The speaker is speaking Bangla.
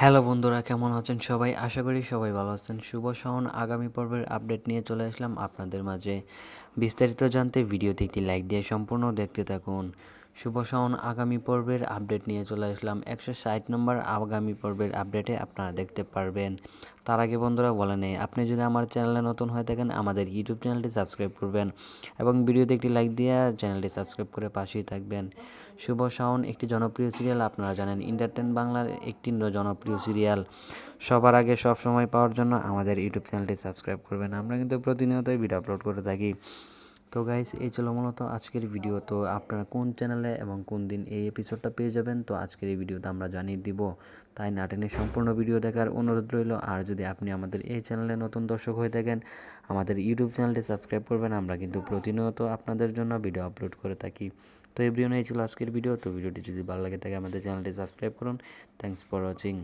হ্যালো বন্ধুরা, কেমন আছেন সবাই? আশা করি সবাই ভালো আছেন। শুভ সহন আগামী পর্বের আপডেট নিয়ে চলে আসলাম আপনাদের মাঝে। বিস্তারিত জানতে ভিডিওতে একটি লাইক দিয়ে সম্পূর্ণ দেখতে থাকুন। শুভ শাওন, আগামী পর্বের আপডেট নিয়ে চলে আসলাম। একশো ষাট নম্বর আগামী পর্বের আপডেটে আপনারা দেখতে পারবেন। তার আগে বন্ধুরা, বলে নেই, আপনি যদি আমার চ্যানেলে নতুন হয়ে থাকেন, আমাদের ইউটিউব চ্যানেলটি সাবস্ক্রাইব করবেন এবং ভিডিওতে একটি লাইক দিয়ে চ্যানেলটি সাবস্ক্রাইব করে পাশেই থাকবেন। শুভ শাওন, একটি জনপ্রিয় সিরিয়াল, আপনারা জানেন ইন্টারটেন বাংলার একটি জনপ্রিয় সিরিয়াল। সবার আগে সব সময় পাওয়ার জন্য আমাদের ইউটিউব চ্যানেলটি সাবস্ক্রাইব করবেন। আমরা কিন্তু প্রতিনিয়তই ভিডিও আপলোড করে থাকি। তো গাইস এই ছিল মূলত আজকের ভিডিও তো আপনারা কোন চ্যানেলে এবং কোন দিন এই এপিসোডটা পেয়ে যাবেন, তো আজকের এই ভিডিওতে আমরা জানিয়ে দিব। তাই নাটেনের সম্পূর্ণ ভিডিও দেখার অনুরোধ রইল। আর যদি আপনি আমাদের এই চ্যানেলে নতুন দর্শক হয়ে থাকেন, আমাদের ইউটিউব চ্যানেলটি সাবস্ক্রাইব করবেন। আমরা কিন্তু প্রতিনিয়ত আপনাদের জন্য ভিডিও আপলোড করে থাকি। তো এই ভিডিও এই ছিল আজকের ভিডিও তো ভিডিওটি যদি ভালো লাগে থাকে আমাদের চ্যানেলটি সাবস্ক্রাইব করুন। Thanks for watching